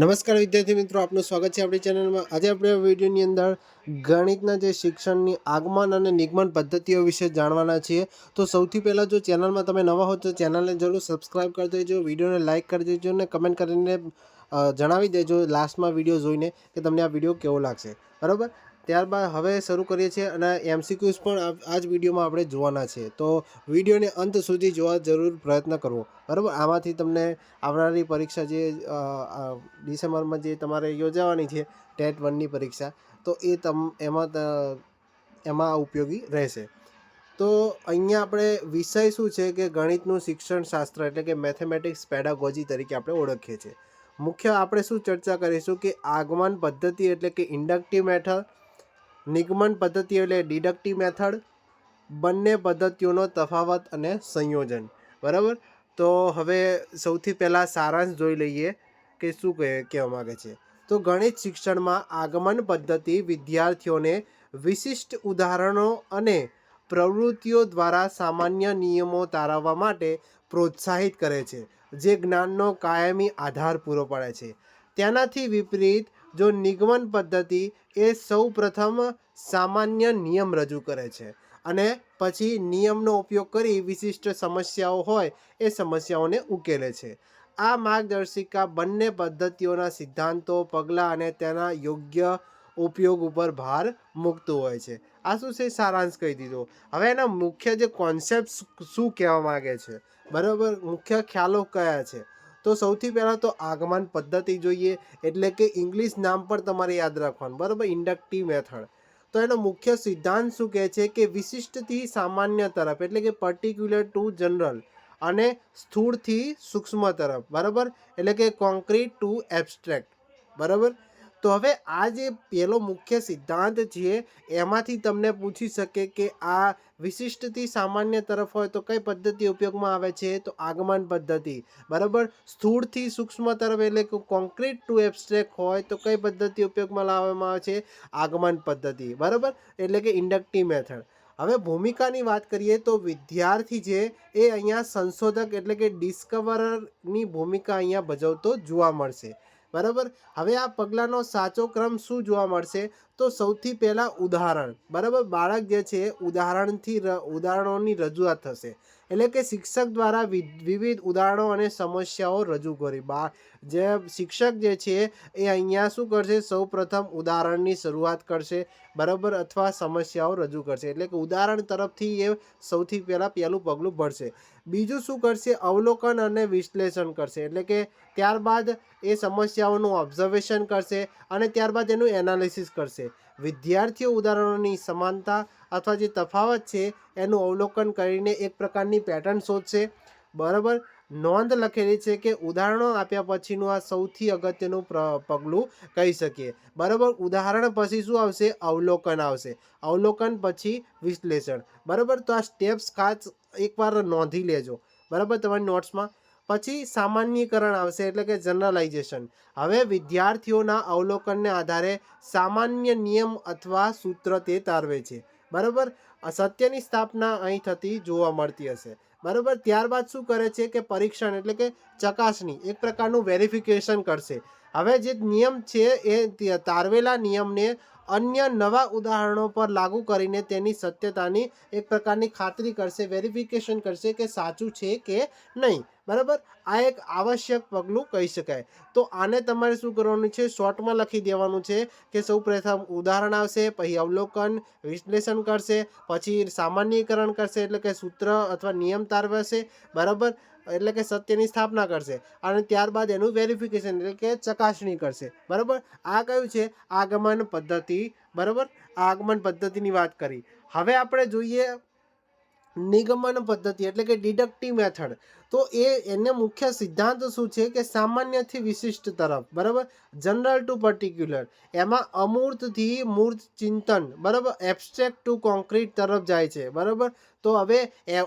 નમસ્કાર વિદ્યાર્થી મિત્રો, આપનું સ્વાગત છે આપણી ચેનલમાં. આજે આપણે વિડીયોની અંદર ગણિતના જે શિક્ષણની આગમન અને નિગમન પદ્ધતિઓ વિશે જાણવાના છીએ. તો સૌથી પહેલાં જો ચેનલમાં તમે નવા હો, તો ચેનલને જરૂર સબસ્ક્રાઈબ કરી દેજો, વિડીયોને લાઇક કરી દેજો અને કમેન્ટ કરીને જણાવી દેજો લાસ્ટમાં વીડિયો જોઈને કે તમને આ વીડિયો કેવો લાગશે. બરાબર? ત્યારબાદ હવે શરૂ કરીએ છીએ અને એમસીક્યુઝ પણ આ જ વિડીયોમાં આપણે જોવાના છે. તો વિડીયોને અંત સુધી જોવા જરૂર પ્રયત્ન કરવો. બરાબર? આમાંથી તમને આવનારી પરીક્ષા જે ડિસેમ્બરમાં જે તમારે યોજાવાની છે, ટેટ વનની પરીક્ષા, તો એ તમ, એમાં એમાં ઉપયોગી રહેશે. તો અહીંયા આપણે વિષય શું છે કે ગણિતનું શિક્ષણ શાસ્ત્ર એટલે કે મેથેમેટિક્સ પેડાગોજી તરીકે આપણે ઓળખીએ છીએ. મુખ્ય આપણે શું ચર્ચા કરીશું કે આગમન પદ્ધતિ એટલે કે ઇન્ડક્ટિવ મેથડ નિગમન પદ્ધતિ એટલે ડિડક્ટિવ મેથડ બંને પદ્ધતિઓનો તફાવત અને સંયોજન. બરાબર? તો હવે સૌથી પહેલાં સારાંશ જોઈ લઈએ કે શું કહે, કહેવા માગે છે. તો ગણિત શિક્ષણમાં આગમન પદ્ધતિ વિદ્યાર્થીઓને વિશિષ્ટ ઉદાહરણો અને પ્રવૃત્તિઓ દ્વારા સામાન્ય નિયમો તારવવા માટે પ્રોત્સાહિત કરે છે, જે જ્ઞાનનો કાયમી આધાર પૂરો પાડે છે. તેનાથી વિપરીત, જો નિગમન પદ્ધતિ એ સૌ પ્રથમ સામાન્ય નિયમ રજૂ કરે છે. અને પછી નિયમનો ઉપયોગ કરી વિશિષ્ટ સમસ્યાઓ હોય એ સમસ્યાઓને ઉકેલે છે. આ માર્ગદર્શિકા બંને પદ્ધતિઓના સિદ્ધાંતો, પગલાં અને તેના યોગ્ય ઉપયોગ ઉપર ભાર મૂકતું હોય છે. આ શું છે? સારાંશ કહી દીધો. હવે એના મુખ્ય જે કોન્સેપ્ટ શું કહેવા માગે છે? બરાબર? મુખ્ય ખ્યાલો કયા છે? તો સૌથી પહેલાં તો આગમન પદ્ધતિ જોઈએ. એટલે કે ઇંગ્લિશ નામ પણ તમારે યાદ રાખવાનું. બરાબર? ઇન્ડક્ટિવ મેથડ તો એનો મુખ્ય સિદ્ધાંત શું કહે છે કે વિશિષ્ટથી સામાન્ય તરફ, એટલે કે પર્ટિક્યુલર ટુ જનરલ અને સ્થૂળથી સૂક્ષ્મ તરફ, બરાબર? એટલે કે કોન્ક્રીટ ટુ એબ્સ્ટ્રેક્ટ બરાબર? તો હવે આ જે પહેલો મુખ્ય સિદ્ધાંત છે, એમાંથી તમને પૂછી શકે કે આ વિશિષ્ટથી સામાન્ય તરફ હોય તો કઈ પદ્ધતિ ઉપયોગમાં આવે છે? તો આગમન પદ્ધતિ. બરાબર? સ્થૂળથી સૂક્ષ્મ તરફ એટલે કે કોન્ક્રીટ ટુ એબ્સ્ટ્રેક્ટ હોય તો કઈ પદ્ધતિ ઉપયોગમાં લાવવામાં આવે છે? આગમન પદ્ધતિ. બરાબર? એટલે કે ઇન્ડક્ટિવ મેથડ હવે ભૂમિકાની વાત કરીએ તો વિદ્યાર્થી છે એ અહીંયા સંશોધક એટલે કે ડિસ્કવરની ભૂમિકા અહીંયા ભજવતો જોવા મળશે. બરાબર? હવે આ પગલાંનો સાચો ક્રમ શું જોવા મળશે? તો સૌથી પહેલાં ઉદાહરણ. બરાબર? બાળક જે છે, ઉદાહરણથી ઉદાહરણોની રજૂઆત થશે. એટલે કે શિક્ષક દ્વારા વિવિધ ઉદાહરણો અને સમસ્યાઓ રજૂ કરી. બા, જે શિક્ષક જે છે, એ અહીંયા શું કરશે? સૌ પ્રથમ ઉદાહરણની શરૂઆત કરશે. બરાબર? અથવા સમસ્યાઓ રજૂ કરશે. એટલે કે ઉદાહરણ તરફથી એ સૌથી પહેલાં પહેલું પગલું ભરશે. બીજું શું કરશે? અવલોકન અને વિશ્લેષણ કરશે. એટલે કે ત્યારબાદ એ સમસ્યાઓનું ઓબ્ઝર્વેશન કરશે અને ત્યારબાદ એનું એનાલિસિસ કરશે. વિદ્યાર્થીઓ ઉદાહરણોની સમાનતા અથવા જે તફાવત છે એનું અવલોકન કરીને એક પ્રકારની પેટર્ન શોધશે. બરાબર? નોંધ લખેલી છે કે ઉદાહરણો આપ્યા પછીનું આ સૌથી અગત્યનું પગલું કહી શકીએ. બરાબર? ઉદાહરણ પછી શું આવશે? અવલોકન આવશે. અવલોકન પછી વિશ્લેષણ. બરાબર? તો આ સ્ટેપ્સ ખાસ એકવાર નોંધી લેજો. બરાબર? તમારી નોટ્સમાં પછી સામાન્યકરણ આવશે એટલે કે જનરલાઇઝેશન. હવે વિદ્યાર્થીઓના અવલોકનને આધારે સામાન્ય નિયમ અથવા સૂત્ર તે તારવે છે. બરાબર? સત્યની સ્થાપના અહીં થતી જોવા મળતી હશે. બરાબર? ત્યારબાદ શું કરે છે કે પરીક્ષણ એટલે કે ચકાસણી. એક પ્રકારનું વેરિફિકેશન કરશે. હવે જે નિયમ છે એ તારવેલા નિયમને અન્ય નવા ઉદાહરણો પર લાગુ કરીને તેની સત્યતાની એક પ્રકારની ખાતરી કરશે વેરિફિકેશન કરશે કે સાચું છે કે નહીં. બરાબર? આ એક આવશ્યક પગલું કહી શકાય. તો આને તમારે શું કરવાનું છે? શોર્ટમાં લખી દેવાનું છે કે સૌ પ્રથમ ઉદાહરણ આવશે, પછી અવલોકન, વિશ્લેષણ કરશે, પછી સામાન્યકરણ કરશે એટલે કે સૂત્ર અથવા નિયમ તારવશે. બરાબર? એટલે કે સત્યની સ્થાપના કરશે અને ત્યારબાદ એનું વેરિફિકેશન એટલે કે ચકાસણી કરશે. બરાબર? આ કયું છે? આગમન પદ્ધતિ. બરાબર? આગમન પદ્ધતિની વાત કરી. હવે આપણે જોઈએ નિગમન પદ્ધતિ એટલે કે ડિડક્ટિવ મેથડ તો એ એને મુખ્ય સિદ્ધાંત શું છે કે સામાન્યથી વિશિષ્ટ તરફ, બરાબર? જનરલ ટુ પર્ટિક્યુલર એમાં અમૂર્તથી મૂર્ત ચિંતન, બરાબર? એબ્સ્ટ્રેક્ટ ટુ કોન્ક્રીટ તરફ જાય છે, બરાબર? તો હવે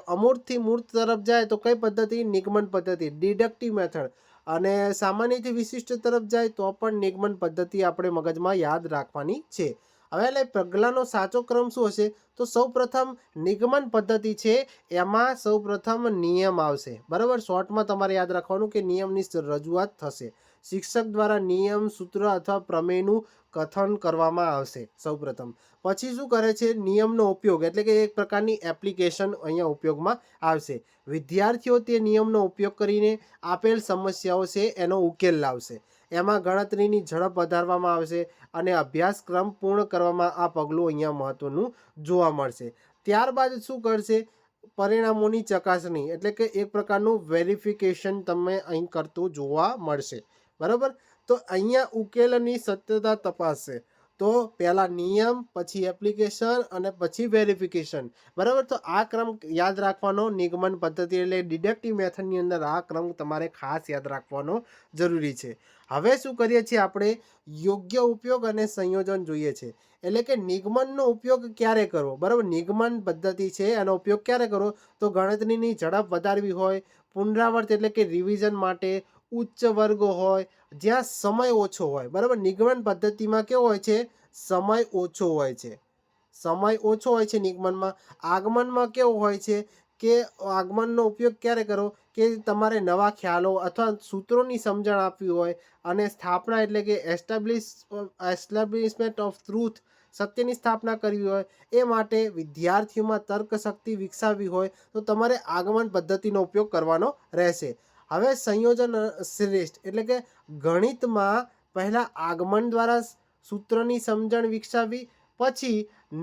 અમૂર્તથી મૂર્ત તરફ જાય તો કઈ પદ્ધતિ? નિગમન પદ્ધતિ ડિડક્ટિવ મેથડ અને સામાન્યથી વિશિષ્ટ તરફ જાય તો પણ નિગમન પદ્ધતિ આપણે મગજમાં યાદ રાખવાની છે. હવે એટલે પગલાંનો સાચો ક્રમ શું હશે? તો સૌપ્રથમ નિગમન પદ્ધતિ છે, એમાં સૌપ્રથમ નિયમ આવશે. બરાબર? શોર્ટમાં તમારે યાદ રાખવાનું કે નિયમની રજૂઆત થશે. શિક્ષક દ્વારા નિયમ, સૂત્ર અથવા પ્રમેયનું કથન કરવામાં આવશે સૌપ્રથમ. પછી શું કરે છે? નિયમનો ઉપયોગ એટલે કે એક પ્રકારની એપ્લિકેશન અહીંયા ઉપયોગમાં આવશે. વિદ્યાર્થીઓ તે નિયમનો ઉપયોગ કરીને આપેલ સમસ્યાઓ છે એનો ઉકેલ લાવશે. એમાં ગણતરીની ઝડપ વધારવામાં આવશે અને અભ્યાસક્રમ પૂર્ણ કરવામાં આ પગલું અહીંયા મહત્ત્વનું જોવા મળશે. ત્યારબાદ શું કરશે? પરિણામોની ચકાસણી, એટલે કે એક પ્રકારનું વેરિફિકેશન તમે અહીં કરતું જોવા મળશે. બરાબર? તો અહીંયા ઉકેલની સત્યતા તપાસશે. તો પહેલાં નિયમ, પછી એપ્લિકેશન અને પછી વેરિફિકેશન બરાબર? તો આ ક્રમ યાદ રાખવાનો નિગમન પદ્ધતિ એટલે ડિડક્ટિવ મેથડની અંદર આ ક્રમ તમારે ખાસ યાદ રાખવાનો જરૂરી છે. હવે શું કરીએ છીએ આપણે? યોગ્ય ઉપયોગ અને સંયોજન જોઈએ છે. એટલે કે નિગમનનો ઉપયોગ ક્યારે કરવો? બરાબર? નિગમન પદ્ધતિ છે, એનો ઉપયોગ ક્યારે કરવો? તો ગણતરીની ઝડપ વધારવી હોય, પુનરાવર્ત એટલે કે રિવિઝન માટે ઉચ્ચ વર્ગો હોય જ્યાં સમય ઓછો હોય. બરાબર? નિગમન પદ્ધતિમાં કેવો હોય છે? સમય ઓછો હોય છે. સમય ઓછો હોય છે નિગમનમાં. આગમનમાં કેવું હોય છે કે આગમનનો ઉપયોગ ક્યારે કરો? કે તમારે નવા ખ્યાલો અથવા સૂત્રોની સમજણ આપવી હોય અને સ્થાપના એટલે કે એસ્ટાબ્લિશ એસ્ટાબ્લિશમેન્ટ ઓફ ટ્રુથ સત્યની સ્થાપના કરવી હોય, એ માટે વિદ્યાર્થીઓમાં તર્ક શક્તિ વિકસાવવી હોય તો તમારે આગમન પદ્ધતિનો ઉપયોગ કરવાનો રહેશે. હવે સંયોજન શ્રેષ્ઠ, એટલે કે ગણિતમાં પહેલાં આગમન દ્વારા સૂત્રની સમજણ વિકસાવવી પછી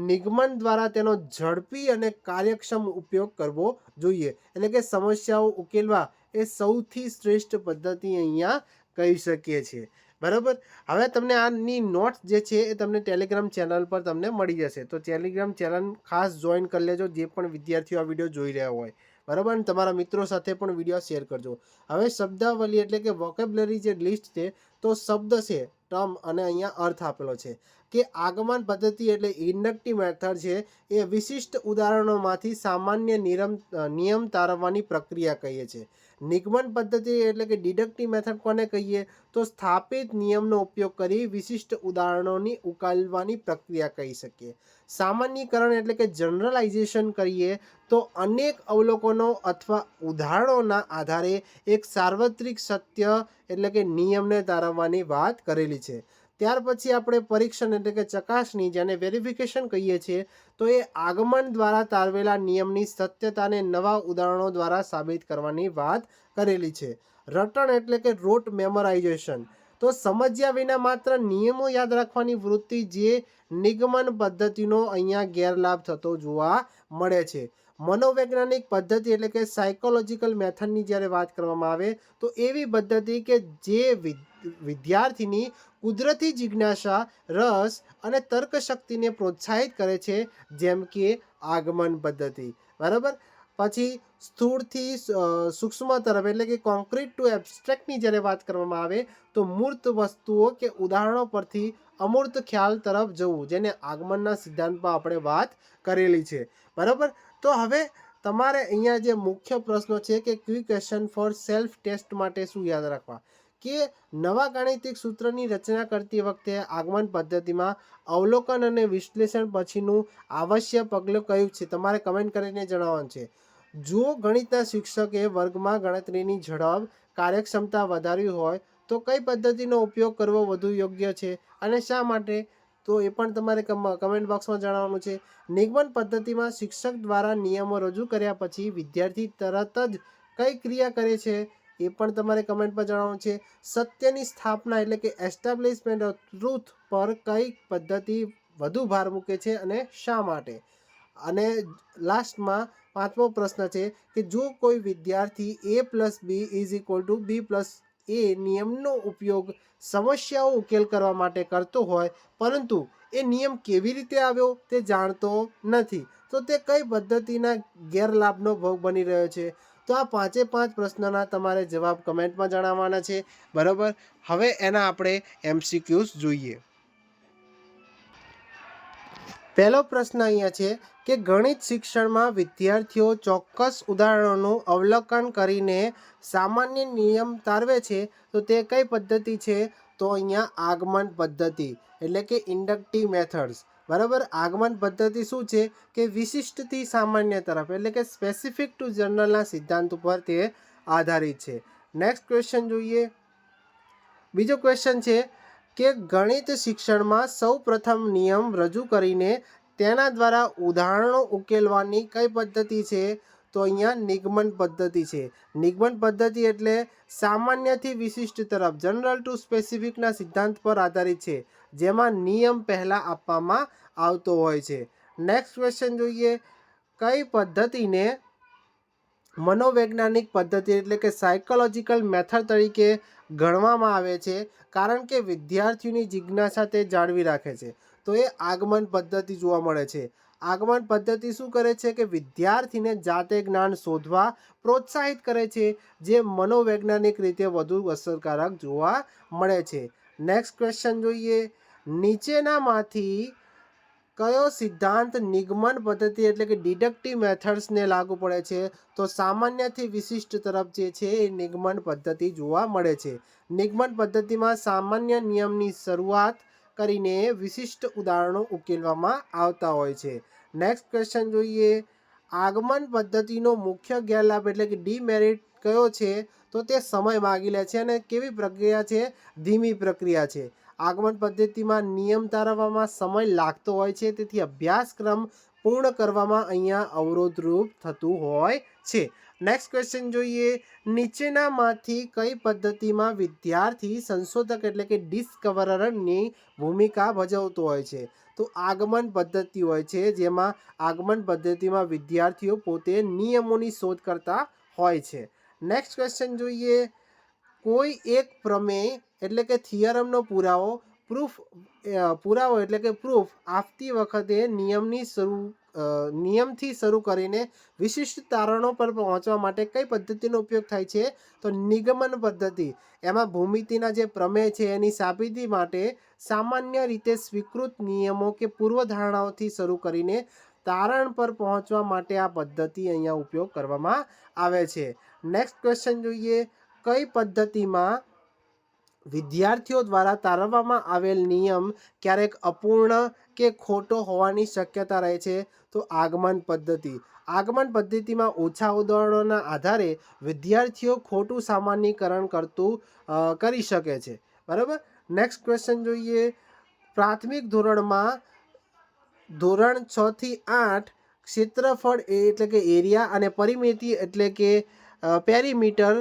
નિગમન દ્વારા તેનો ઝડપી અને કાર્યક્ષમ ઉપયોગ કરવો જોઈએ. એટલે કે સમસ્યાઓ ઉકેલવા એ સૌથી શ્રેષ્ઠ પદ્ધતિ અહીંયા કહી શકીએ છીએ. બરાબર? હવે તમને આની નોટ્સ જે છે એ તમને ટેલિગ્રામ ચેનલ પર તમને મળી જશે. તો ટેલિગ્રામ ચેનલ ખાસ જોઈન કરી લેજો, જે પણ વિદ્યાર્થીઓ આ વીડિયો જોઈ રહ્યા હોય. બરાબર? અને તમારા મિત્રો સાથે પણ વીડિયો શેર કરજો. હવે શબ્દાવલી એટલે કે વોકેબ્લરી જે લિસ્ટ છે, તો શબ્દ છે, ટર્મ અને અહીંયા અર્થ આપેલો છે. કે આગમન પદ્ધતિ એટલે ઇન્ડક્ટિવ મેથડ છે, એ વિશિષ્ટ ઉદાહરણોમાંથી સામાન્ય નિયમ નિયમ તારવવાની પ્રક્રિયા કહીએ છીએ. નિગમન પદ્ધતિ એટલે કે ડિડક્ટિવ મેથડ કોને કહીએ? તો સ્થાપિત નિયમનો ઉપયોગ કરી વિશિષ્ટ ઉદાહરણોની ઉકેલવાની પ્રક્રિયા કહી શકીએ. સામાન્યકરણ એટલે કે જનરલાઇઝેશન કરીએ તો અનેક અવલોકનો અથવા ઉદાહરણોના આધારે એક સાર્વત્રિક સત્ય એટલે કે નિયમને તારવવાની વાત કરેલી છે. ત્યાર પછી આપણે પરીક્ષણ એટલે કે ચકાસણી જેને વેરિફિકેશન કહીએ છીએ, તો એ આગમન દ્વારા તારવેલા નિયમની સત્યતાને નવા ઉદાહરણો દ્વારા સાબિત કરવાની વાત કરેલી છે. રટણ એટલે કે રોટ મેમોરાઇઝેશન તો સમજ્યા વિના માત્ર નિયમો યાદ રાખવાની વૃત્તિ જે નિગમન પદ્ધતિનો અહીંયા ગેરલાભ થતો જોવા મળે છે. મનોવૈજ્ઞાનિક પદ્ધતિ એટલે કે સાયકોલોજીકલ મેથડની જ્યારે વાત કરવામાં આવે, તો એવી પદ્ધતિ કે જે વિદ્યાર્થીની કુદરતી જિજ્ઞાસા, રસ અને તર્કશક્તિને પ્રોત્સાહિત કરે છે, જેમ કે આગમન પદ્ધતિ. બરાબર? પછી સ્થૂળથી સૂક્ષ્મ તરફ, એટલે કે કોન્ક્રીટ ટુ એબ્સ્ટ્રેક્ટની જ્યારે વાત કરવામાં આવે, તો મૂર્ત વસ્તુઓ કે ઉદાહરણો પરથી અમૂર્ત ખ્યાલ તરફ જવું, જેને આગમનના સિદ્ધાંતમાં આપણે વાત કરેલી છે. બરાબર? તો હવે તમારે અહીંયા જે મુખ્ય પ્રશ્નો છે કે quick question for self test માટે શું યાદ રાખવા? કે નવા ગાણિતિક સૂત્રની રચના કરતી વખતે આગમન પદ્ધતિમાં અવલોકન અને વિશ્લેષણ પછીનું આવશ્યક પગલું કયું છે? તમારે કમેન્ટ કરીને જણાવવાનું છે. જો ગણિતના શિક્ષકે વર્ગમાં ગણતરીની ઝડપ, કાર્યક્ષમતા વધારવી હોય, તો કઈ પદ્ધતિનો ઉપયોગ કરવો વધુ યોગ્ય છે? અને શા માટે? તો એ પણ તમારે કમ- કમેન્ટ બોક્સમાં જણાવવાનું છે. નિગમન પદ્ધતિમાં શિક્ષક દ્વારા નિયમો રજૂ કર્યા પછી વિદ્યાર્થી તરત જ કઈ ક્રિયા કરે છે? એ પણ તમારે કમેન્ટમાં જણાવવાનું છે. સત્યની સ્થાપના એટલે કે એસ્ટાબ્લિશમેન્ટ ઓફ ટ્રુથ પર કઈ પદ્ધતિ વધુ ભાર મૂકે છે અને શા માટે? અને લાસ્ટમાં પાંચમો પ્રશ્ન છે કે જો કોઈ વિદ્યાર્થી A plus B is equal to B plus A નિયમનો ઉપયોગ સમસ્યાઓ ઉકેલ કરવા માટે કરતો હોય, પરંતુ એ નિયમ કેવી રીતે આવ્યો તે જાણતો નથી, તો તે કઈ પદ્ધતિના ગેરલાભનો ભોગ બની રહ્યો છે? તો આ પાંચે પાંચ પ્રશ્નોના તમારે જવાબ કમેન્ટમાં જણાવવાના છે. બરાબર? હવે એના આપણે એમસીક્યુઝ જોઈએ. પહેલો પ્રશ્ન અહીંયા છે કે ગણિત શિક્ષણમાં વિદ્યાર્થીઓ ચોક્કસ ઉદાહરણોનું અવલોકન કરીને સામાન્ય નિયમ તારવે છે, તો તે કઈ પદ્ધતિ છે? તો અહીંયા આગમન પદ્ધતિ, એટલે કે ઇન્ડક્ટિવ મેથડ્સ. બરાબર? આગમન પદ્ધતિ શું છે કે વિશિષ્ટથી સામાન્ય તરફ, એટલે કે સ્પેસિફિક ટુ જનરલના સિદ્ધાંત ઉપર તે આધારિત છે. નેક્સ્ટ ક્વેશ્ચન જોઈએ. બીજો ક્વેશ્ચન છે કે ગણિત શિક્ષણમાં સૌ પ્રથમ નિયમ રજૂ કરીને તેના દ્વારા ઉદાહરણો ઉકેલવાની કઈ પદ્ધતિ છે? તો અહીંયા નિગમન પદ્ધતિ છે. નિગમન પદ્ધતિ એટલે સામાન્યથી વિશિષ્ટ તરફ જનરલ ટુ સ્પેસિફિકના સિદ્ધાંત પર આધારિત છે, જેમાં નિયમ પહેલાં આપવામાં આવતો હોય છે. નેક્સ્ટ ક્વેશ્ચન જોઈએ. કઈ પદ્ધતિને મનોવૈજ્ઞાનિક પદ્ધતિ એટલે કે સાયકોલોજીકલ મેથડ તરીકે ગણવામાં આવે છે? કારણ કે વિદ્યાર્થીઓની જિજ્ઞાસા તે જાળવી રાખે છે. તો એ આગમન પદ્ધતિ જોવા મળે છે. આગમન પદ્ધતિ શું કરે છે કે વિદ્યાર્થીને જાતે જ્ઞાન શોધવા પ્રોત્સાહિત કરે છે, જે મનોવૈજ્ઞાનિક રીતે વધુ અસરકારક જોવા મળે છે. નેક્સ્ટ ક્વેશ્ચન જોઈએ. નીચેનામાંથી કયો સિદ્ધાંત નિગમન પદ્ધતિ એટલે કે ડિડક્ટિવ મેથડ્સને લાગુ પડે છે? તો સામાન્યથી વિશિષ્ટ તરફ જે છે એ નિગમન પદ્ધતિ જોવા મળે છે. નિગમન પદ્ધતિમાં સામાન્ય નિયમની શરૂઆત કરીને વિશિષ્ટ ઉદાહરણો ઉકેલવામાં આવતા હોય છે. નેક્સ્ટ ક્વેશ્ચન જોઈએ. આગમન પદ્ધતિનો મુખ્ય ગેરલાભ એટલે કે ડીમેરિટ કયો છે? તો તે સમય માગી લે છે અને કેવી પ્રક્રિયા છે? ધીમી પ્રક્રિયા છે. આગમન પદ્ધતિમાં નિયમ તારવવામાં સમય લાગતો હોય છે, તેથી અભ્યાસક્રમ પૂર્ણ કરવામાં અહીંયા અવરોધરૂપ થતું હોય છે. નેક્સ્ટ ક્વેશ્ચન જોઈએ. નીચેનામાંથી કઈ પદ્ધતિમાં વિદ્યાર્થી સંશોધક એટલે કે ડિસ્કવરરની ભૂમિકા ભજવતો હોય છે? તો આગમન પદ્ધતિ હોય છે જેમાં આગમન પદ્ધતિમાં વિદ્યાર્થીઓ પોતે નિયમોની શોધ કરતા હોય છે. નેક્સ્ટ ક્વેશ્ચન જોઈએ. કોઈ એક પ્રમેય એટલે કે થિયરમનો પુરાવો પ્રૂફ પુરાવો એટલે કે પ્રૂફ આપતી વખતે નિયમની અ, નિયમથી શરૂ કરીને વિશિષ્ટ તારણો પર પહોંચવા માટે કઈ પદ્ધતિનો ઉપયોગ થાય છે? તો નિગમન પદ્ધતિ. એમાં ભૂમિતિના જે પ્રમેય છે એની સાબિતી માટે સામાન્ય રીતે સ્વીકૃત નિયમો કે પૂર્વધારણાઓથી શરૂ કરીને તારણ પર પહોંચવા માટે આ પદ્ધતિ અહીંયા ઉપયોગ કરવામાં આવે છે. નેક્સ્ટ ક્વેશ્ચન જોઈએ. કઈ પદ્ધતિમાં વિદ્યાર્થીઓ દ્વારા તારવવામાં આવેલ નિયમ ક્યારેક અપૂર્ણ કે ખોટો હોવાની શક્યતા રહે છે, તો આગમન પદ્ધતિ. આગમન પદ્ધતિમાં ઓછા ઉદાહરણોના આધારે વિદ્યાર્થીઓ ખોટું સામાન્યકરણ કરતું કરી શકે છે. બરાબર? નેક્સ્ટ ક્વેશ્ચન જોઈએ. પ્રાથમિક ધોરણમાં ધોરણ છ થી આઠ ક્ષેત્રફળ એટલે કે એરિયા અને પરિમિતિ એટલે કે પેરીમીટર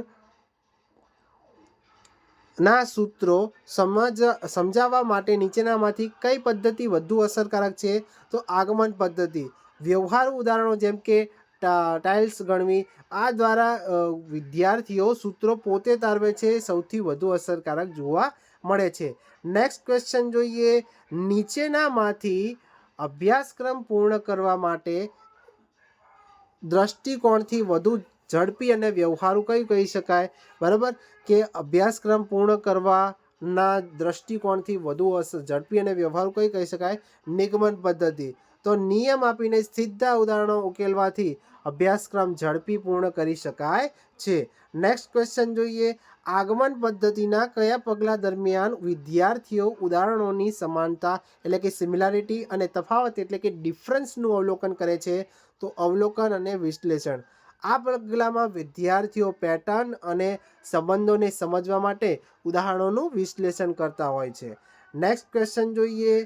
ના સૂત્રો સમજ, સમજાવવા માટે નીચેનામાંથી કઈ પદ્ધતિ વધુ અસરકારક છે? તો આગમન પદ્ધતિ. વ્યવહારુ ઉદાહરણો જેમ કે ટાઇલ્સ ગણવી. આ દ્વારા વિદ્યાર્થીઓ સૂત્રો પોતે તારવે છે, સૌથી વધુ અસરકારક જોવા મળે છે. નેક્સ્ટ ક્વેશ્ચન જોઈએ. નીચેનામાંથી અભ્યાસક્રમ પૂર્ણ કરવા માટે દ્રષ્ટિકોણથી વધુ ઝડપી અને વ્યવહારુ કયું કહી શકાય? બરાબર? કે અભ્યાસક્રમ પૂર્ણ કરવાના દ્રષ્ટિકોણથી વધુ ઝડપી અને વ્યવહારુ કઈ કહી શકાય? નિગમન પદ્ધતિ. તો નિયમ આપીને સીધા ઉદાહરણો ઉકેલવાથી અભ્યાસક્રમ ઝડપી પૂર્ણ કરી શકાય છે. નેક્સ્ટ ક્વેશ્ચન જોઈએ. આગમન પદ્ધતિના કયા પગલાં દરમિયાન વિદ્યાર્થીઓ ઉદાહરણોની સમાનતા, એટલે કે સિમિલારિટી અને તફાવત, એટલે કે ડિફરન્સનું અવલોકન કરે છે? તો અવલોકન અને વિશ્લેષણ. આ પગલામાં વિદ્યાર્થીઓ પેટર્ન અને સંબંધોને સમજવા માટે ઉદાહરણોનું વિશ્લેષણ કરતા હોય છે. નેક્સ્ટ ક્વેશ્ચન જોઈએ.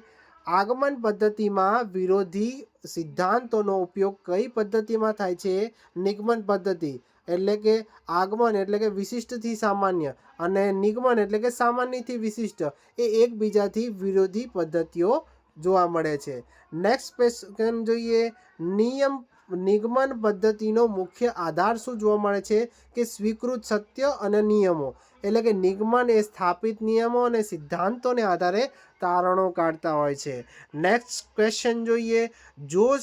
આગમન પદ્ધતિમાં વિરોધી સિદ્ધાંતોનો ઉપયોગ કઈ પદ્ધતિમાં થાય છે? નિગમન પદ્ધતિ એટલે કે આગમન એટલે કે વિશિષ્ટથી સામાન્ય અને નિગમન એટલે કે સામાન્યથી વિશિષ્ટ એ એકબીજાથી વિરોધી પદ્ધતિઓ જોવા મળે છે. નેક્સ્ટ ક્વેશ્ચન જોઈએ. નિયમ નિગમન પદ્ધતિનો મુખ્ય આધાર શું જોવા મળે છે? કે સ્વીકૃત સત્ય અને નિયમો. એટલે કે નિગમન એ સ્થાપિત નિયમો અને સિદ્ધાંતોને આધારે તારણો કાઢતા હોય છે. નેક્સ્ટ ક્વેશ્ચન જોઈએ. જો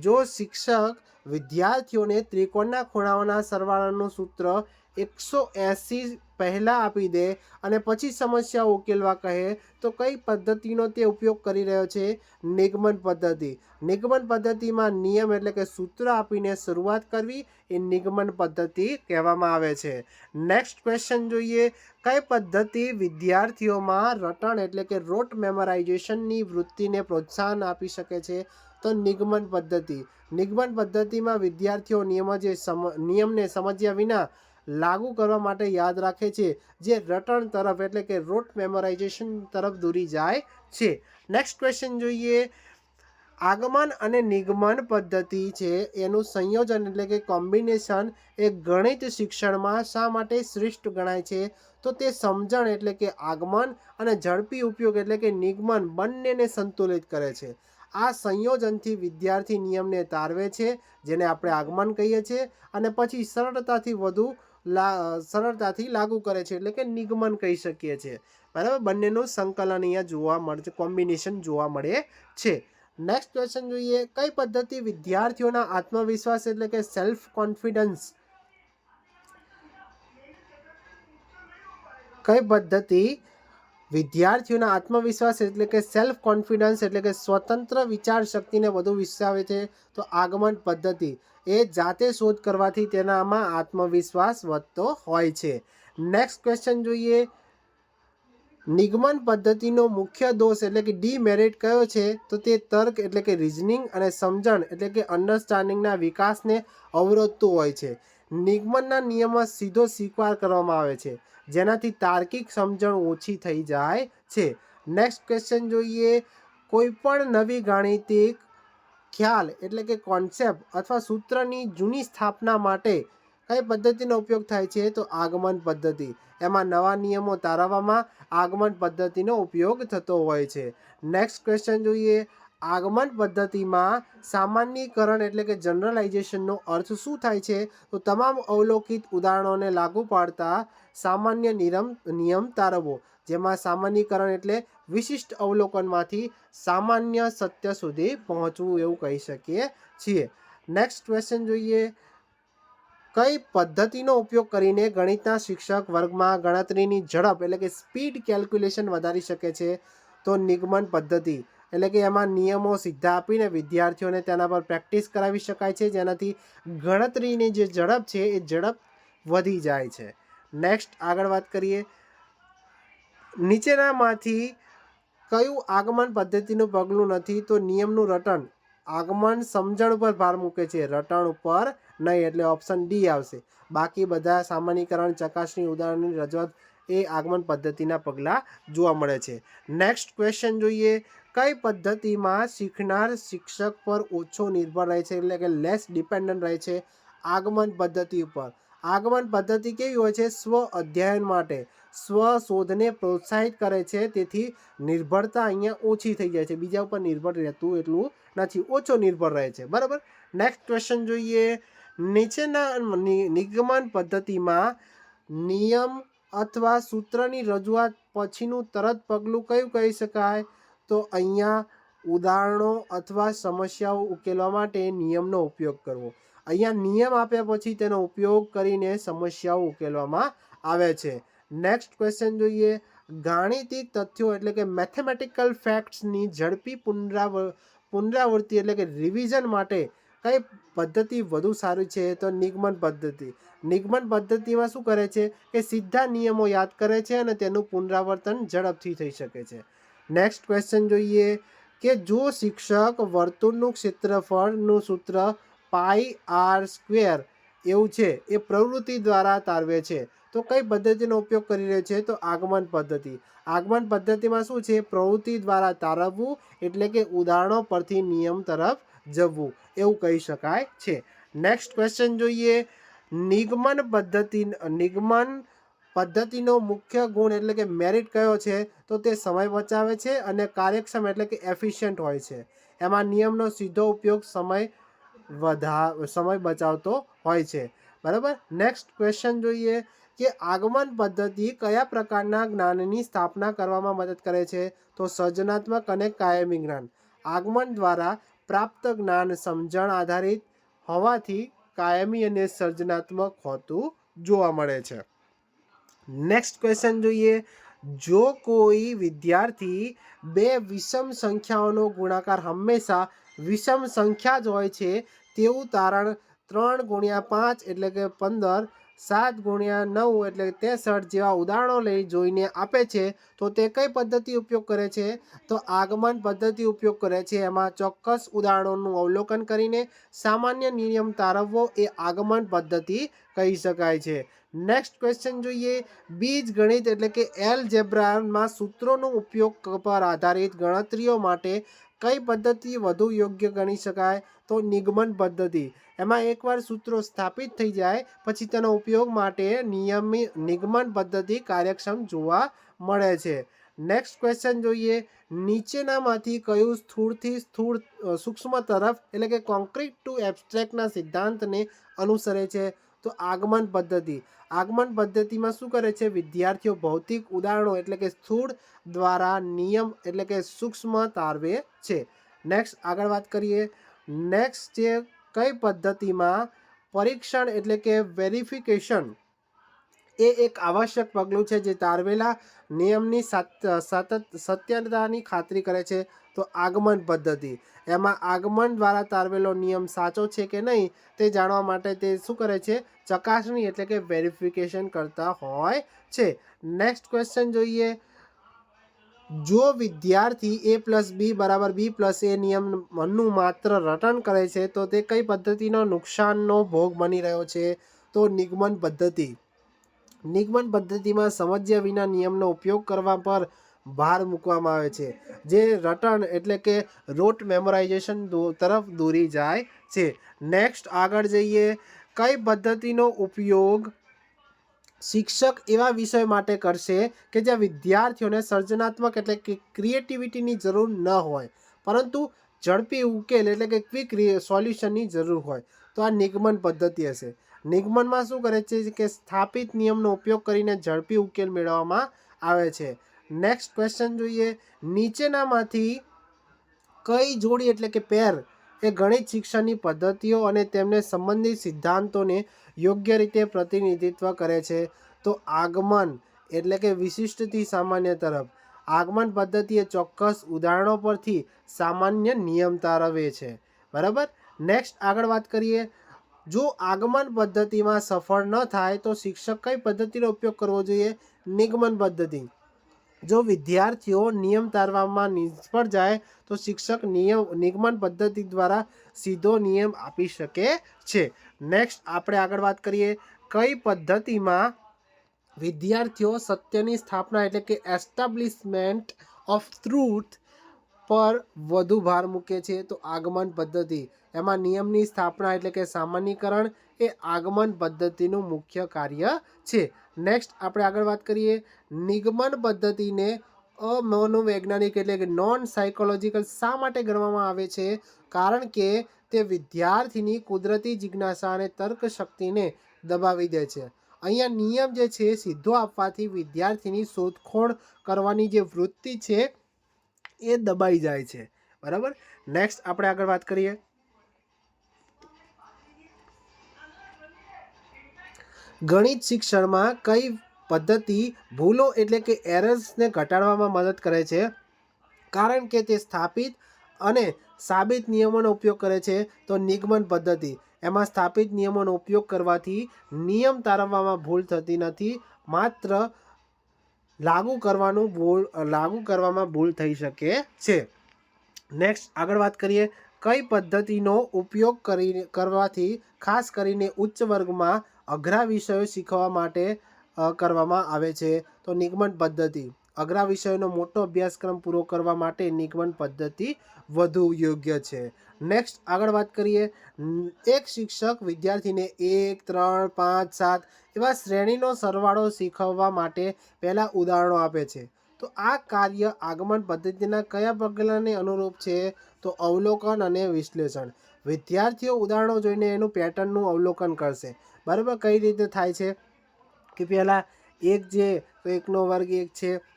જો શિક્ષક વિદ્યાર્થીઓને ત્રિકોણના ખૂણાઓના સરવાળાનું સૂત્ર એકસો એંસી પહેલાં આપી દે અને પછી સમસ્યા ઉકેલવા કહે તો કઈ પદ્ધતિનો તે ઉપયોગ કરી રહ્યો છે? નિગમન પદ્ધતિ. નિગમન પદ્ધતિમાં નિયમ એટલે કે સૂત્ર આપીને શરૂઆત કરવી એ નિગમન પદ્ધતિ કહેવામાં આવે છે. નેક્સ્ટ ક્વેશ્ચન જોઈએ. કઈ પદ્ધતિ વિદ્યાર્થીઓમાં રટણ એટલે કે રોટ મેમરાઇઝેશનની વૃત્તિને પ્રોત્સાહન આપી શકે છે? તો નિગમન પદ્ધતિ. નિગમન પદ્ધતિમાં વિદ્યાર્થીઓ નિયમ જે સમ નિયમને સમજ્યા વિના લાગુ કરવા માટે યાદ રાખે છે, જે રટણ તરફ એટલે કે રોટ મેમોરાઇઝેશન તરફ દોરી જાય છે. નેક્સ્ટ ક્વેશ્ચન જોઈએ. આગમન અને નિગમન પદ્ધતિ છે, એનું સંયોજન એટલે કે કોમ્બિનેશન એ ગણિત શિક્ષણમાં શા માટે શ્રેષ્ઠ ગણાય છે? તો તે સમજણ એટલે કે આગમન અને ઝડપી ઉપયોગ એટલે કે નિગમન બંનેને સંતુલિત કરે છે. આ સંયોજનથી વિદ્યાર્થી નિયમને તારવે છે, જેને આપણે આગમન કહીએ છીએ, અને પછી સરળતાથી વધુ સરળતાથી લાગુ કરે છે, એટલે કે નિગમન કહી શકીએ છીએ. બરાબર? બંનેનું સંકલન અહીંયા જોવા મળે છે કોમ્બિનેશન જોવા મળે છે. નેક્સ્ટ ક્વેશ્ચન જોઈએ, કઈ પદ્ધતિ વિદ્યાર્થીઓના આત્મવિશ્વાસ એટલે કે સેલ્ફ કોન્ફિડન્સ કઈ પદ્ધતિ વિદ્યાર્થીઓના આત્મવિશ્વાસ એટલે કે સેલ્ફ કોન્ફિડન્સ એટલે કે સ્વતંત્ર વિચાર શક્તિને વધુ વિકસાવે છે. તો આગમન પદ્ધતિ, એ જાતે શોધ કરવાથી તેનામાં આત્મવિશ્વાસ વધતો હોય છે. નેક્સ્ટ ક્વેશ્ચન જોઈએ. નિગમન પદ્ધતિનો મુખ્ય દોષ એટલે કે ડીમેરિટ કયો છે? તો તે તર્ક એટલે કે રિઝનિંગ અને સમજણ એટલે કે અન્ડરસ્ટાન્ડિંગના વિકાસને અવરોધતું હોય છે. નિગમનના નિયમમાં સીધો સ્વીકાર કરવામાં આવે છે. જેનાથી તાર્કિક સમજણ ઓછી થઈ જાય છે. નેક્સ્ટ ક્વેશ્ચન જોઈએ. કોઈ પણ નવી ગાણિતિક ખ્યાલ એટલે કે કોન્સેપ્ટ અથવા સૂત્રની જૂની સ્થાપના માટે કઈ પદ્ધતિનો ઉપયોગ થાય છે? તો આગમન પદ્ધતિ. એમાં નવા નિયમો તારવવામાં આગમન પદ્ધતિનો ઉપયોગ થતો હોય છે. નેક્સ્ટ ક્વેશ્ચન જોઈએ. આગમન પદ્ધતિમાં સામાન્યકરણ એટલે કે જનરલાઇઝેશનનો અર્થ શું થાય છે? તો તમામ અવલોકિત ઉદાહરણોને લાગુ પાડતા સામાન્ય નિયમ નિયમ તારવો, જેમાં સામાન્યકરણ એટલે વિશિષ્ટ અવલોકનમાંથી સામાન્ય સત્ય સુધી પહોંચવું એવું કહી શકીએ છીએ. નેક્સ્ટ ક્વેશ્ચન જોઈએ. કઈ પદ્ધતિનો ઉપયોગ કરીને ગણિતના શિક્ષક વર્ગમાં ગણતરીની ઝડપ એટલે કે સ્પીડ કેલ્ક્યુલેશન વધારી શકે છે? તો નિગમન પદ્ધતિ. એટલે કે એમાં નિયમો સીધા આપીને વિદ્યાર્થીઓને તેના પર પ્રેક્ટિસ કરાવી શકાય છે, જેનાથી ગણતરીની જે ઝડપ છે, એ ઝડપ વધી જાય છે. નેક્સ્ટ આગળ વાત કરીએ. નીચેનામાંથી કયું આગમન પદ્ધતિનું પગલું નથી, તો નિયમનું રટણ. આગમન સમજણ ઉપર ભાર મૂકે છે. રટણ ઉપર નહીં, એટલે ઓપ્શન ડી આવશે. બાકી બધા સામાન્યકરણ ચકાસણી, ઉદાહરણની રજૂઆત એ આગમન પદ્ધતિના પગલાં જોવા મળે છે. નેક્સ્ટ ક્વેશ્ચન જોઈએ. કઈ પદ્ધતિમાં શીખનાર શિક્ષક પર ઓછો નિર્ભર રહે છે? એટલે કે લેસ ડિપેન્ડન્ટ રહે છે આગમન પદ્ધતિ ઉપર. આગમન પદ્ધતિ કેવી હોય છે? સ્વ અધ્યયન માટે. સ્વ શોધને પ્રોત્સાહિત કરે છે, તેથી નિર્ભરતા અહીંયા ઓછી થઈ જાય છે. બીજા ઉપર નિર્ભર રહેતું એટલું નથી. ઓછો નિર્ભર રહે છે. બરાબર? નેક્સ્ટ ક્વેશ્ચન જોઈએ. નીચેના નિગમન પદ્ધતિમાં નિયમ અથવા સૂત્રની રજૂઆત પછીનું તરત પગલું કયું કહી શકાય? તો અહીંયા ઉદાહરણો અથવા સમસ્યાઓ ઉકેલવા માટે નિયમનો ઉપયોગ કરવો. અહીંયા નિયમ આપ્યા પછી તેનો ઉપયોગ કરીને સમસ્યાઓ ઉકેલવામાં આવે છે. નેક્સ્ટ ક્વેશ્ચન જોઈએ. ગાણિતિક તથ્યો એટલે કે મેથેમેટિકલ ફેક્ટ્સની ઝડપી પુનરાવ, પુનરાવૃત્તિ એટલે કે રિવિઝન માટે કઈ પદ્ધતિ વધુ સારી છે? તો નિગમન પદ્ધતિ. નિગમન પદ્ધતિમાં શું કરે છે? કે સીધા નિયમો યાદ કરે છે અને તેનું પુનરાવર્તન ઝડપથી થઈ શકે છે. નેક્સ્ટ ક્વેશ્ચન જોઈએ કે જો શિક્ષક વર્તુળનું ક્ષેત્રફળનું સૂત્ર પાઈ આર સ્ક્વેર એવું છે, એ પ્રવૃત્તિ દ્વારા તારવે છે, તો કઈ પદ્ધતિનો ઉપયોગ કરી રહ્યો છે? તો આગમન પદ્ધતિ. આગમન પદ્ધતિમાં શું છે? પ્રવૃત્તિ દ્વારા તારવવું એટલે કે ઉદાહરણો પરથી નિયમ તરફ જવું, એવું કહી શકાય છે. નેક્સ્ટ ક્વેશ્ચન જોઈએ. નિગમન પદ્ધતિ, નિગમન પદ્ધતિનો મુખ્ય ગુણ એટલે કે મેરિટ કયો છે, તો તે સમય બચાવે છે અને કાર્યક્ષમ એટલે કે એફિશિયન્ટ હોય છે. એમાં નિયમનો સીધો ઉપયોગ સમય વધા, સમય બચાવતો હોય છે. બરાબર? નેક્સ્ટ ક્વેશ્ચન જોઈએ કે આગમન પદ્ધતિ કયા પ્રકારના જ્ઞાનની સ્થાપના કરવામાં મદદ કરે છે? તો સર્જનાત્મક અને કાયમી જ્ઞાન. આગમન દ્વારા પ્રાપ્ત જ્ઞાન સમજણ આધારિત હોવાથી કાયમી અને સર્જનાત્મક હોતું જોવા મળે છે. નેક્સ્ટ ક્વેશ્ચન જોઈએ. જો કોઈ વિદ્યાર્થી બે વિષમ સંખ્યાઓનો ગુણાકાર હંમેશા વિષમ સંખ્યા જ હોય છે, તેવું તારણ ત્રણ ગુણ્યા પાંચ એટલે કે પંદર સાત ગુણ્યા નવ એટલે ત્રેસઠ જેવા ઉદાહરણો લઈ જોઈને આપે છે. તો તે કઈ પદ્ધતિ ઉપયોગ કરે છે? તો આગમન પદ્ધતિ ઉપયોગ કરે છે. એમાં ચોક્કસ ઉદાહરણોનું અવલોકન કરીને સામાન્ય નિયમ તારવવો એ આગમન પદ્ધતિ કહી શકાય છે. નેક્સ્ટ ક્વેશ્ચન જોઈએ. બીજ ગણિત એટલે કે એલ જેબ્રામાં સૂત્રોનો ઉપયોગ પર આધારિત ગણતરીઓ માટે કઈ પદ્ધતિ વધુ યોગ્ય ગણી શકાય તો નિગમન પદ્ધતિ. એમાં એકવાર સૂત્રો સ્થાપિત થઈ જાય, પછી તેનો ઉપયોગ માટે નિયમિત નિગમન પદ્ધતિ કાર્યક્ષમ જોવા મળે છે. નેક્સ્ટ ક્વેશ્ચન જોઈએ. નીચેનામાંથી કયું સ્થૂળથી સ્થૂળ સૂક્ષ્મ તરફ, એટલે કે કોન્ક્રીટ ટુ એબ્સ્ટ્રેક્ટના સિદ્ધાંતને અનુસરે છે? તો આગમન પદ્ધતિ. આગમન પદ્ધતિમાં શું કરે છે? વિદ્યાર્થીઓ ભૌતિક ઉદાહરણો એટલે કે સ્થૂળ દ્વારા નિયમ એટલે કે સૂક્ષ્મ તારવે છે. નેક્સ્ટ આગળ વાત કરીએ. નેક્સ્ટ છે કઈ પદ્ધતિમાં પરીક્ષણ એટલે કે વેરિફિકેશન એ એક આવશ્યક પગલું છે જે તારવેલા નિયમની સાત- સતત સત્યતાની ખાતરી કરે છે તો આગમન પદ્ધતિ. એમાં આગમન દ્વારા તારવેલો નિયમ સાચો છે કે નહીં તે જાણવા માટે તે શું કરે છે? ચકાસણી એટલે કે વેરિફિકેશન કરતા હોય છે. નેક્સ્ટ ક્વેશ્ચન જોઈએ. જો વિદ્યાર્થી એ પ્લસ બી બરાબર બી પ્લસ એ નિયમનું માત્ર રટન કરે છે તો તે કઈ પદ્ધતિનો નુકસાનનો ભોગ બની રહ્યો છે? તો નિગમન પદ્ધતિ. નિગમન પદ્ધતિમાં સમજ્યા વિના નિયમનો ઉપયોગ કરવા પર ભાર મૂકવામાં આવે છે, જે રટણ એટલે કે રોટ મેમોરાઇઝેશન તરફ દોરી જાય છે. નેક્સ્ટ આગળ જઈએ. કઈ પદ્ધતિનો ઉપયોગ શિક્ષક એવા વિષય માટે કરશે કે જ્યાં વિદ્યાર્થીઓને સર્જનાત્મક એટલે કે ક્રિએટિવિટીની જરૂર ન હોય, પરંતુ ઝડપી ઉકેલ એટલે કે ક્વિક સોલ્યુશનની જરૂર હોય. તો આ નિગમન પદ્ધતિ હશે. નિગમનમાં શું કરે છે કે સ્થાપિત નિયમનો ઉપયોગ કરીને ઝડપી ઉકેલ મેળવવામાં આવે છે. નેક્સ્ટ ક્વેશ્ચન જોઈએ. નીચેનામાંથી કઈ જોડી એટલે કે પેર એ ગણિત શિક્ષણની પદ્ધતિઓ અને તેમને સંબંધિત સિદ્ધાંતોને યોગ્ય રીતે પ્રતિનિધિત્વ કરે છે? તો આગમન એટલે કે વિશિષ્ટથી સામાન્ય તરફ. આગમન પદ્ધતિ એ ચોક્કસ ઉદાહરણો પરથી સામાન્ય નિયમ તારવે છે. બરાબર? નેક્સ્ટ આગળ વાત કરીએ. જો આગમન પદ્ધતિમાં સફળ ન થાય, તો શિક્ષક કઈ પદ્ધતિનો ઉપયોગ કરવો જોઈએ? નિગમન પદ્ધતિ. જો વિદ્યાર્થીઓ નિયમ તારવામાં નિષ્ફળ જાય, તો શિક્ષક નિયમ, નિગમન પદ્ધતિ દ્વારા સીધો નિયમ આપી શકે છે. નેક્સ્ટ આપણે આગળ વાત કરીએ. કઈ પદ્ધતિમાં વિદ્યાર્થીઓ સત્યની સ્થાપના એટલે કે એસ્ટાબ્લિશમેન્ટ ઓફ ટ્રુથ પર વધુ ભાર મૂકે છે તો આગમન પદ્ધતિ. એમાં નિયમની સ્થાપના એટલે કે સામાન્યકરણ એ આગમન પદ્ધતિનું મુખ્ય કાર્ય છે. નેક્સ્ટ આપણે આગળ વાત કરીએ. નિગમન પદ્ધતિને અમનોવૈજ્ઞાનિક એટલે કે નોન સાયકોલોજીકલ શા માટે ગણવામાં આવે છે? કારણ કે તે વિદ્યાર્થીની કુદરતી જિજ્ઞાસા અને તર્ક શક્તિને દબાવી દે છે. અહીંયા નિયમ જે છે, સીધો આપવાથી વિદ્યાર્થીની શોધખોળ કરવાની જે વૃત્તિ છે એ દબાઈ જાય છે. બરાબર? નેક્સ્ટ આપણે આગળ વાત કરીએ. ગણિત શિક્ષણમાં કઈ પદ્ધતિ ભૂલો એટલે કે એરર્સને ઘટાડવામાં મદદ કરે છે? કારણ કે તે સ્થાપિત અને સાબિત નિયમોનો ઉપયોગ કરે છે, તો નિગમન પદ્ધતિ. એમાં સ્થાપિત નિયમોનો ઉપયોગ કરવાથી નિયમ તારવવામાં ભૂલ થતી નથી, માત્ર લાગુ કરવાનું ભૂલ લાગુ કરવામાં ભૂલ થઈ શકે છે. નેક્સ્ટ આગળ વાત કરીએ. કઈ પદ્ધતિનો ઉપયોગ કરી, કરવાથી ખાસ કરીને ઉચ્ચ વર્ગમાં અઘરા વિષયો શીખવા માટે કરવામાં આવે છે? તો નિગમન પદ્ધતિ. અઘરા વિષયોનો મોટો અભ્યાસક્રમ પૂરો કરવા માટે નિગમન પદ્ધતિ વધુ યોગ્ય છે. નેક્સ્ટ આગળ વાત કરીએ. એક શિક્ષક વિદ્યાર્થીને એક, ત્રણ, પાંચ, સાત એવા શ્રેણીનો સરવાળો શીખવવા માટે પહેલાં ઉદાહરણો આપે છે. તો આ કાર્ય આગમન પદ્ધતિના કયા પગલાંને અનુરૂપ છે? તો અવલોકન અને વિશ્લેષણ. વિદ્યાર્થીઓ ઉદાહરણો જોઈને એનું પેટર્નનું અવલોકન કરશે. બરાબર કઈ રીતે થાય છે? કે પહેલાં એક જે, તો એકનો વર્ગ એક છે.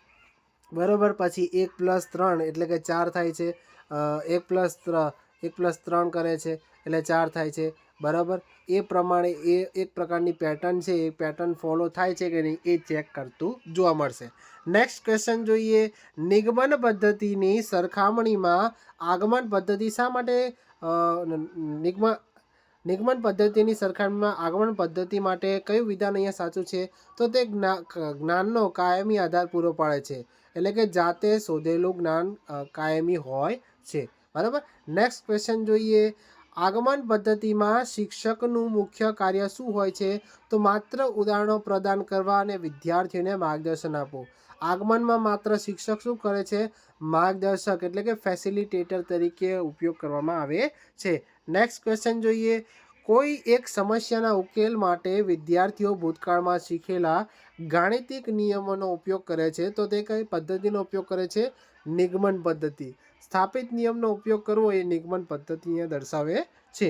બરાબર, પછી એક પ્લસ ત્રણ એટલે કે ચાર થાય છે. એક પ્લસ એક પ્લસ ત્રણ કરે છે એટલે ચાર થાય છે. બરાબર? એ પ્રમાણે એ એક પ્રકારની પેટર્ન છે, એ પેટર્ન ફોલો થાય છે કે નહીં એ ચેક કરતું જોવા મળશે. નેક્સ્ટ ક્વેશ્ચન જોઈએ. નિગમન પદ્ધતિની સરખામણીમાં આગમન પદ્ધતિ શા માટે નિગમ, નિગમન પદ્ધતિની સરખામણીમાં આગમન પદ્ધતિ માટે કયું વિધાન અહીંયા સાચું છે? તો તે જ્ઞા- જ્ઞાનનો કાયમી આધાર પૂરો પાડે છે. એટલે કે જાતે શોધેલું જ્ઞાન કાયમી હોય છે. બરાબર? નેક્સ્ટ ક્વેશ્ચન જોઈએ. આગમન પદ્ધતિમાં શિક્ષકનું મુખ્ય કાર્ય શું હોય છે? તો માત્ર ઉદાહરણો પ્રદાન કરવા અને વિદ્યાર્થીઓને માર્ગદર્શન આપવું. આગમનમાં માત્ર શિક્ષક શું કરે છે? માર્ગદર્શક એટલે કે ફેસિલિટેટર તરીકે ઉપયોગ કરવામાં આવે છે. નેક્સ્ટ ક્વેશ્ચન જોઈએ. કોઈ એક સમસ્યાના ઉકેલ માટે વિદ્યાર્થીઓ ભૂતકાળમાં શીખેલા ગાણિતિક નિયમોનો ઉપયોગ કરે છે, તો તે કઈ પદ્ધતિનો ઉપયોગ કરે છે? નિગમન પદ્ધતિ. સ્થાપિત નિયમનો ઉપયોગ કરવો એ નિગમન પદ્ધતિ દર્શાવે છે.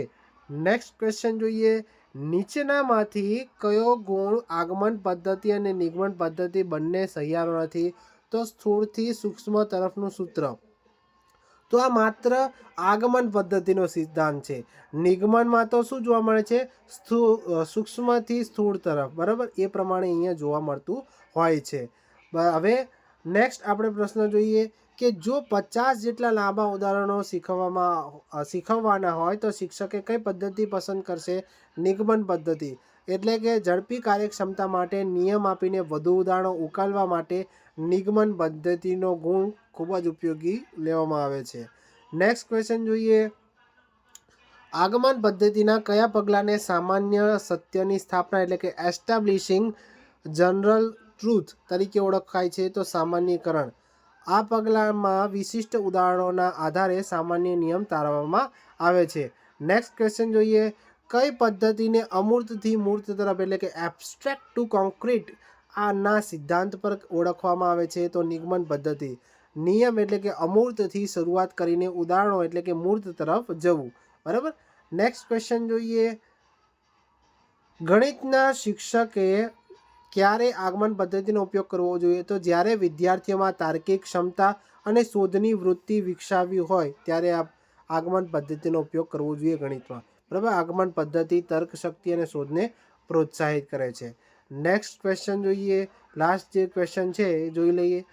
નેક્સ્ટ ક્વેશ્ચન જોઈએ. નીચેનામાંથી કયો ગુણ આગમન પદ્ધતિ અને નિગમન પદ્ધતિ બંને સહિયારો નથી? તો સ્થૂળથી સૂક્ષ્મ તરફનું સૂત્ર. તો આ માત્ર આગમન પદ્ધતિનો સિદ્ધાંત છે. નિગમનમાં તો શું જોવા મળે છે? સૂક્ષ્મથી સ્થૂળ તરફ, બરાબર? એ પ્રમાણે અહીંયા જોવા મળતું હોય છે. હવે નેક્સ્ટ આપણે પ્રશ્ન જોઈએ કે જો પચાસ જેટલા લાંબા ઉદાહરણો શીખવવામાં શીખવવાના હોય તો શિક્ષકે કઈ પદ્ધતિ પસંદ કરશે? નિગમન પદ્ધતિ. એટલે કે ઝડપી કાર્યક્ષમતા માટે નિયમ આપીને વધુ ઉદાહરણો ઉકાળવા માટે નિગમન પદ્ધતિનો ગુણ ખૂબ જ ઉપયોગી લેવામાં આવે છે. નેક્સ્ટ ક્વેશ્ચન જોઈએ. આગમન પદ્ધતિના કયા પગલાંને સામાન્ય સત્યની સ્થાપના એટલે કે એસ્ટાબ્લિશિંગ જનરલ ટ્રુથ તરીકે ઓળખાય છે તો સામાન્યકરણ. આ પગલાંમાં વિશિષ્ટ ઉદાહરણોના આધારે સામાન્ય નિયમ તારવવામાં આવે છે. નેક્સ્ટ ક્વેશ્ચન જોઈએ. કઈ પદ્ધતિને અમૂર્તથી મૂર્ત તરફ એટલે કે એબ્સ્ટ્રેક્ટ ટુ કોન્ક્રીટ આના સિદ્ધાંત પર ઓળખવામાં આવે છે તો નિગમન પદ્ધતિ. નિયમ એટલે કે અમૂર્તથી શરૂઆત કરીને ઉદાહરણો એટલે કે મૂર્ત તરફ જવું. બરાબર? નેક્સ્ટ ક્વેશ્ચન જોઈએ. ગણિતના શિક્ષકે ક્યારે આગમન પદ્ધતિનો ઉપયોગ કરવો જોઈએ? તો જ્યારે વિદ્યાર્થીઓમાં તાર્કિક ક્ષમતા અને શોધની વૃત્તિ વિકસાવી હોય, ત્યારે આ આગમન પદ્ધતિનો ઉપયોગ કરવો જોઈએ ગણિતમાં. બરાબર? આગમન પદ્ધતિ તર્ક શક્તિ અને શોધને પ્રોત્સાહિત કરે છે. નેક્સ્ટ ક્વેશ્ચન જોઈએ. લાસ્ટ જે ક્વેશ્ચન છે એ જોઈ લઈએ.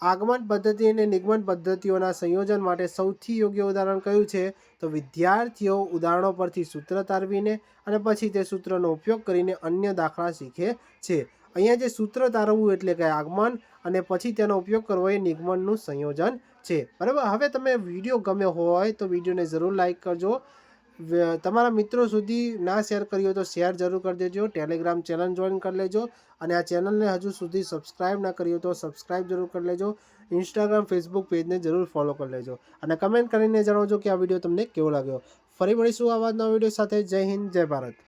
આગમન પદ્ધતિ અને નિગમન પદ્ધતિઓના સંયોજન માટે સૌથી યોગ્ય ઉદાહરણ કયું છે? તો વિદ્યાર્થીઓ ઉદાહરણો પરથી સૂત્ર તારવીને અને પછી તે સૂત્રનો ઉપયોગ કરીને અન્ય દાખલા શીખે છે. અહીંયા જે સૂત્ર તારવવું એટલે કે આગમન અને પછી તેનો ઉપયોગ કરવો એ નિગમનનું સંયોજન છે. બરાબર? હવે તમે વીડિયો ગમ્યો હોય તો વિડીયોને જરૂર લાઈક કરજો. તમારા મિત્રો સુધી ના શેર કર્યો તો શેર જરૂર કરી દેજો. ટેલિગ્રામ ચેનલ જોઈન કરી લેજો. અને આ ચેનલને હજુ સુધી સબસ્ક્રાઇબ ના કર્યો તો સબસ્ક્રાઇબ જરૂર કરી લેજો. ઇન્સ્ટાગ્રામ ફેસબુક પેજને જરૂર ફોલો કરી લેજો. અને કમેન્ટ કરીને જણાવજો કે આ વીડિયો તમને કેવો લાગ્યો. ફરી મળીશું આવા નવા વીડિયો સાથે. જય હિન્દ, જય ભારત.